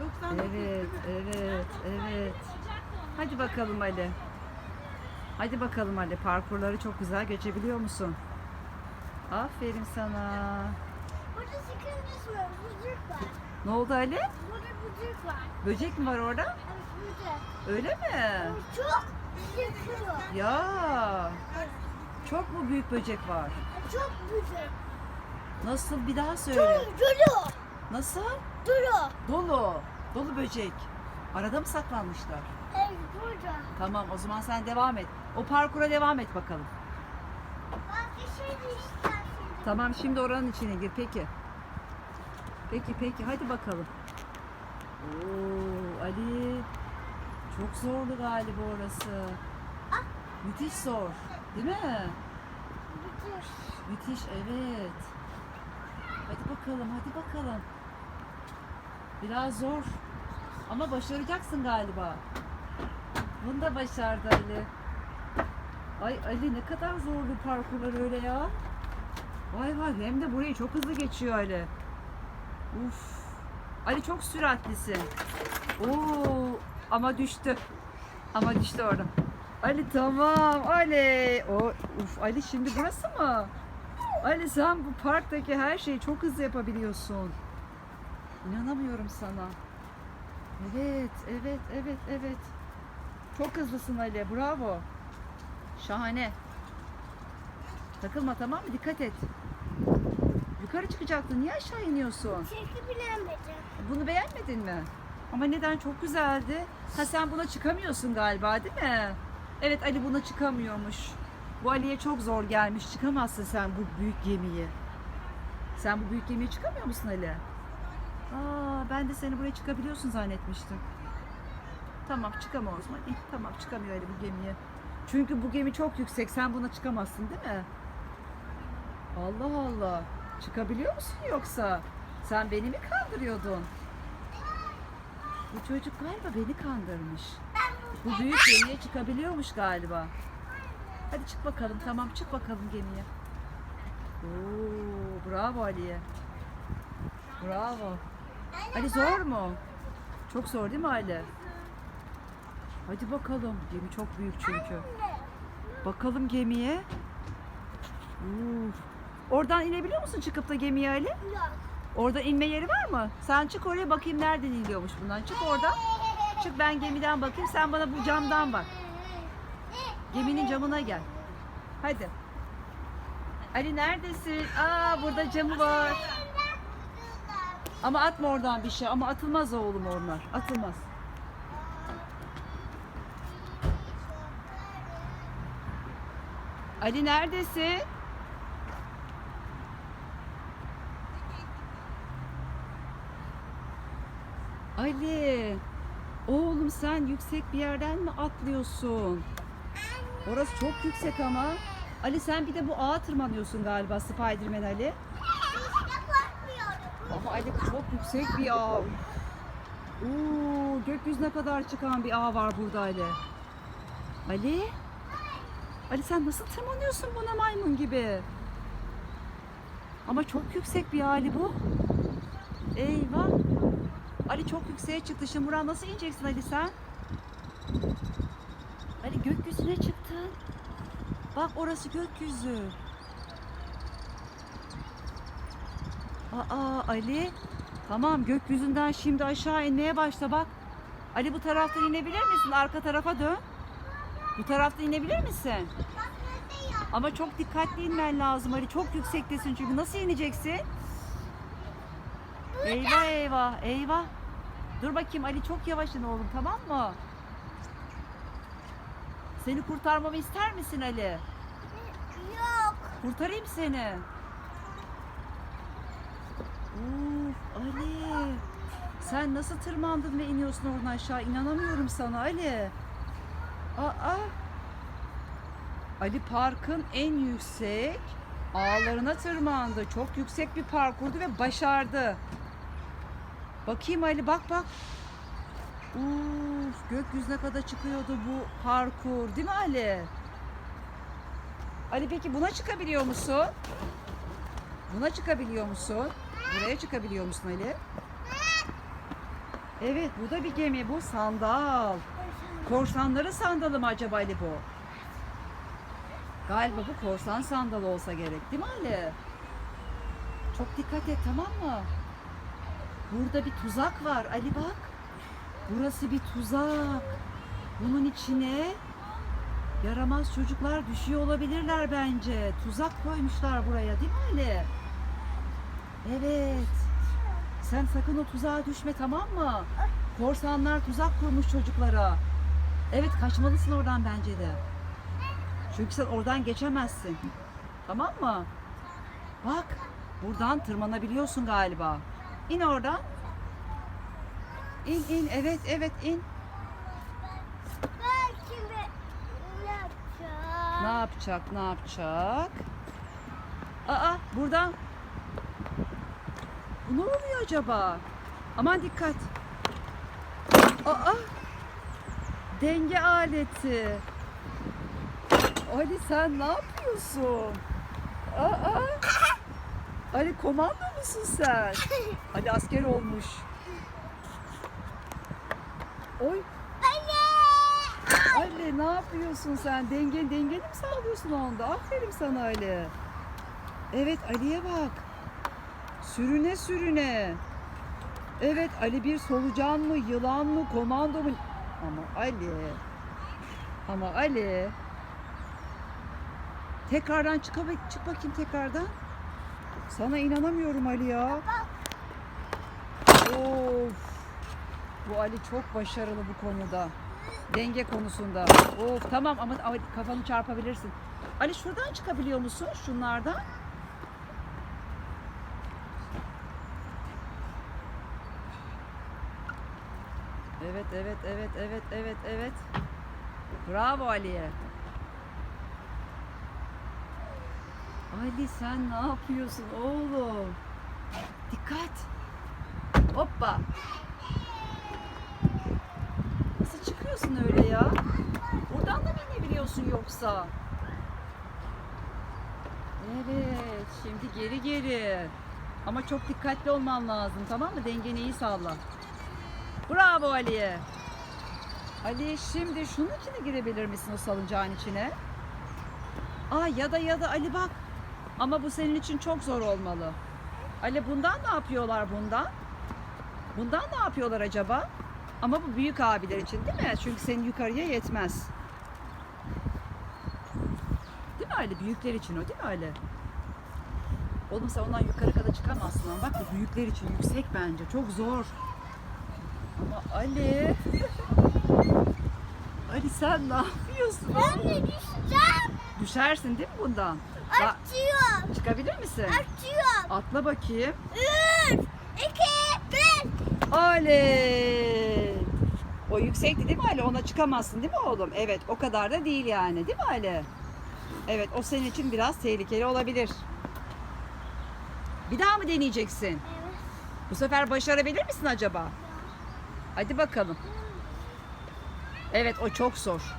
99 Evet, evet, evet. Hadi bakalım Ali. Hadi bakalım Ali. Parkurları çok güzel geçebiliyor musun? Aferin sana. Burada sıkıntı var. Bucuk var. Ne oldu Ali? Burada bucuk var. Böcek mi var orada? Evet burada. Öyle mi? Çok sıkıyor. Ya. Çok mu büyük böcek var? Çok büyük. Nasıl? Bir daha söyle. Duru, Nasıl? duru. Dolu. Dolu böcek. Arada mı saklanmışlar? Evet burada. Tamam o zaman sen devam et. O parkura devam et bakalım. Bak bir şey. Tamam şimdi oranın içine gir peki. Peki peki hadi bakalım. Oo Ali çok zorlu galiba orası. Ah. Müthiş zor. Değil mi? Bucuk. Müthiş evet. Hadi bakalım hadi bakalım. Biraz zor. Ama başaracaksın galiba. Bunu da başardı Ali. Ay Ali ne kadar zor bu parkurlar öyle ya. Vay vay hem de burayı çok hızlı geçiyor Ali. Uf. Ali çok süratlisin. Oo ama düştü. Ama düştü orada. Ali tamam Ali. O uf Ali şimdi burası mı? Ali sen bu parktaki her şeyi çok hızlı yapabiliyorsun. İnanamıyorum sana. Evet, evet, evet, evet. Çok hızlısın Ali. Bravo. Şahane. Takılma tamam mı? Dikkat et. Yukarı çıkacaktın. Niye aşağı iniyorsun? Çünkü bilemedim. Bunu beğenmedin mi? Ama neden? Çok güzeldi. Ha sen buna çıkamıyorsun galiba değil mi? Evet Ali buna çıkamıyormuş. Bu Ali'ye çok zor gelmiş. Çıkamazsın sen bu büyük gemiyi. Sen bu büyük gemiye çıkamıyor musun Ali? Aa, ben de seni buraya çıkabiliyorsun zannetmiştim. Tamam çıkamam o zaman. İyi, tamam çıkamıyor Ali bu gemiye. Çünkü bu gemi çok yüksek. Sen buna çıkamazsın değil mi? Allah Allah. Çıkabiliyor musun yoksa? Sen beni mi kandırıyordun? Bu çocuk galiba beni kandırmış. Bu büyük gemiye çıkabiliyormuş galiba. Hadi çık bakalım. Tamam çık bakalım gemiye. Oo, bravo Ali'ye. Bravo. Ali zor mu? Çok zor değil mi Ali? Hadi bakalım. Gemi çok büyük çünkü. Bakalım gemiye. Uf. Oradan inebiliyor musun çıkıp da gemiye Ali? Yok. Orada inme yeri var mı? Sen çık oraya bakayım nereden iniyormuş bundan. Çık oradan. Çık ben gemiden bakayım. Sen bana bu camdan bak. Geminin camına gel. Hadi. Ali neredesin? Aa burada camı var. Ama atma oradan bir şey. Ama atılmaz oğlum onlar. Atılmaz. Ali neredesin? Ali. Oğlum sen yüksek bir yerden mi atlıyorsun? Orası çok yüksek ama. Ali sen bir de bu ağa tırmanıyorsun galiba Spiderman Ali. Ama Ali çok yüksek bir ağ. Oo, gökyüzüne kadar çıkan bir ağ var burada Ali. Ali? Ali sen nasıl tırmanıyorsun buna maymun gibi? Ama çok yüksek bir ağ Ali bu. Eyvah. Ali çok yükseğe çıktı. Şimdi buradan nasıl ineceksin Ali sen? Ali gökyüzüne çıktın. Bak orası gökyüzü. Aa Ali. Tamam gökyüzünden şimdi aşağı inmeye başla bak. Ali bu taraftan inebilir misin? Arka tarafa dön. Bu taraftan inebilir misin? Ama çok dikkatli inmen lazım Ali. Çok yüksektesin çünkü. Nasıl ineceksin? Eyvah eyvah eyvah. Dur bakayım Ali çok yavaş in oğlum tamam mı? Seni kurtarmamı ister misin Ali? Yok. Kurtarayım seni. Uf Ali. Sen nasıl tırmandın ve iniyorsun oradan aşağı? İnanamıyorum sana Ali. Aa. Ali parkın en yüksek ağlarına tırmandı. Çok yüksek bir parkurdu ve başardı. Bakayım Ali bak bak. Uf gökyüzüne kadar çıkıyordu bu parkur değil mi Ali? Ali peki buna çıkabiliyor musun? Buna çıkabiliyor musun? Buraya çıkabiliyor musun Ali? Evet bu da bir gemi. Bu sandal. Korsanların sandalı mı acaba Ali bu? Galiba bu korsan sandalı olsa gerek değil mi Ali? Çok dikkat et tamam mı? Burada bir tuzak var Ali bak. Burası bir tuzak. Bunun içine yaramaz çocuklar düşüyor olabilirler bence. Tuzak koymuşlar buraya değil mi Ali? Evet. Sen sakın o tuzağa düşme tamam mı? Korsanlar tuzak kurmuş çocuklara. Evet kaçmalısın oradan bence de. Çünkü sen oradan geçemezsin. Tamam mı? Bak buradan tırmanabiliyorsun galiba. İn oradan. İn in evet evet in. Belki de yapacağım. Ne yapacak ne yapacak? Aa buradan. Ne oluyor acaba? Aman dikkat. Aa denge aleti. Ali sen ne yapıyorsun? Aa Ali komando musun sen? Ali asker olmuş. Oy Anne! Ali ne yapıyorsun sen? Denge, dengeni mi sağlıyorsun onda? Aferin sana Ali. Evet Ali'ye bak. Sürüne sürüne. Evet Ali bir solucan mı, yılan mı, komando mu? Ama Ali. Ama Ali. Tekrardan çık, çık bakayım tekrardan. Sana inanamıyorum Ali ya. Of. Bu Ali çok başarılı bu konuda. Denge konusunda. Of tamam ama, ama kafanı çarpabilirsin. Ali şuradan çıkabiliyor musun? Şunlardan. Evet, evet, evet, evet, evet, evet. Bravo Ali'ye. Ali sen ne yapıyorsun oğlum? Dikkat. Hoppa. Nasıl çıkıyorsun öyle ya? Buradan da mı inebiliyorsun yoksa? Evet, şimdi geri geri. Ama çok dikkatli olman lazım tamam mı? Dengeni iyi sağla. Bravo Ali'ye. Ali şimdi şunun içine girebilir misin o salıncağın içine? Aa ya da ya da Ali bak. Ama bu senin için çok zor olmalı. Ali bundan ne yapıyorlar bundan? Bundan ne yapıyorlar acaba? Ama bu büyük abiler için değil mi? Çünkü senin yukarıya yetmez. Değil mi Ali? Büyükler için o değil mi Ali? Oğlum sen ondan yukarı kadar çıkamazsın ama bak bu büyükler için yüksek bence. Çok zor. Ama Ali... Ali sen ne yapıyorsun? Ben de düşeceğim. Düşersin değil mi bundan? Açıyorum. çıkabilir misin? Açıyorum. Atla bakayım. Üç, iki, bir. Oley! O yüksekti değil mi Ali? Ona çıkamazsın değil mi oğlum? Evet o kadar da değil yani değil mi Ali? Evet o senin için biraz tehlikeli olabilir. Bir daha mı deneyeceksin? Evet. Bu sefer başarabilir misin acaba? Hadi bakalım. Evet o çok zor.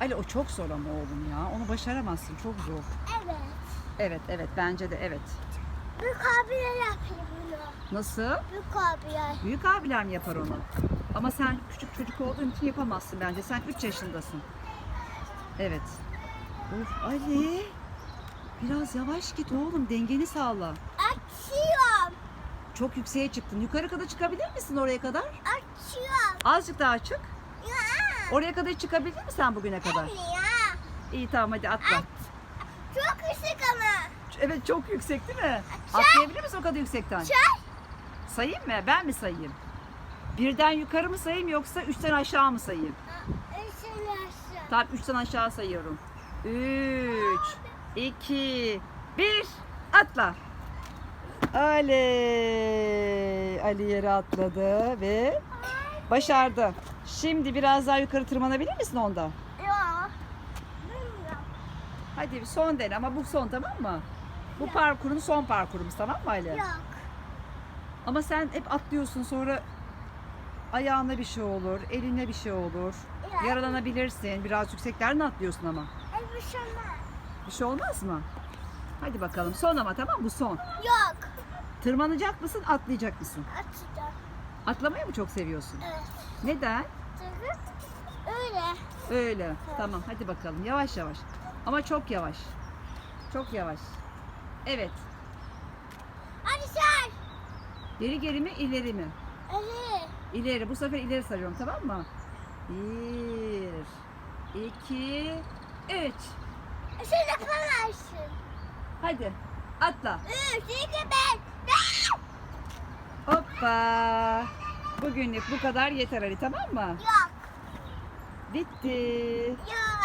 Ali o çok zor ama oğlum ya. Onu başaramazsın. Çok zor. Evet. Evet evet bence de evet. Büyük abiler yapıyor bunu. Nasıl? Büyük abiler. Büyük abiler mi yapar onu? Ama sen küçük çocuk olduğun için yapamazsın bence. Sen 3 yaşındasın. Evet. Of Ali. Biraz yavaş git oğlum. Dengeni sağla. Çok yükseğe çıktın. Yukarı kadar çıkabilir misin oraya kadar? Açıyorum. Azıcık daha çık. Ya. Oraya kadar çıkabildin mi sen bugüne kadar? Anne ya. İyi tamam hadi atla. Aç. Çok ışık ama. Evet çok yüksek değil mi? Çay. Atlayabilir misin o kadar yüksekten? Çay. Sayayım mı? Ben mi sayayım? Birden yukarı mı sayayım yoksa üçten aşağı mı sayayım? Işık aşağı. Tamam üçten aşağı sayıyorum. Üç, iki, bir, atla. Ali, Ali yere atladı ve başardı. Şimdi biraz daha yukarı tırmanabilir misin onda? Yok. Hadi bir son dene ama bu son tamam mı? Bu parkurun son parkurumuz tamam mı Ali? Yok. Ama sen hep atlıyorsun sonra ayağına bir şey olur, eline bir şey olur. Ya. Yaralanabilirsin. Biraz yükseklerden atlıyorsun ama. Evet bir şey olmaz. Bir şey olmaz mı? Hadi bakalım. Son ama tamam? Bu son. Yok. Tırmanacak mısın, atlayacak mısın? Açacağım. Atlamayı mı çok seviyorsun? Evet. Neden? Çünkü öyle. Öyle. Tamam hadi bakalım. Yavaş yavaş. Ama çok yavaş. Çok yavaş. Evet. Hadi sen. Geri geri mi ileri mi? Evet. İleri. Bu sefer ileri sarıyorum tamam mı? Bir, iki, üç. Sen yapamazsın. Hadi atla. Hoppa. Bugünlük bu kadar yeter Ali tamam mı? Yok. Bitti. Yok.